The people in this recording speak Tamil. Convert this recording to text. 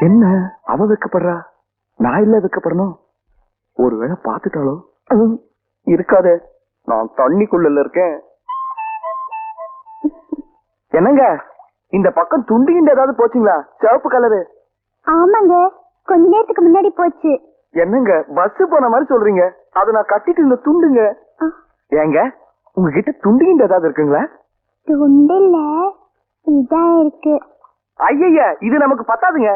என்ன? அவ வைக்கப்படுறா? நான் இல்ல வைக்கப்படணும் ஒருவேளை பாத்துட்டாலோ ம், இருக்காதே. நான் தண்ணிக்குள்ள இருக்கேன். என்னங்க? இந்த பக்கம் துண்டு கிண்டு ஏதாவது போச்சுங்களா? சிவப்பு கலரு. ஆமாங்க. கொஞ்ச நேரத்துக்கு முன்னாடி போச்சு. என்னங்க? பஸ் போன மாதிரி சொல்றீங்க. அதை நான் கட்டிட்டு இருந்த துண்டுங்க. ஏங்க? உங்ககிட்ட துண்டு கிண்டு ஏதாவது இருக்குங்களா? துண்டு இல்ல இதான் இருக்கு. ஐயய்ய இது நமக்கு பத்தாதுங்க.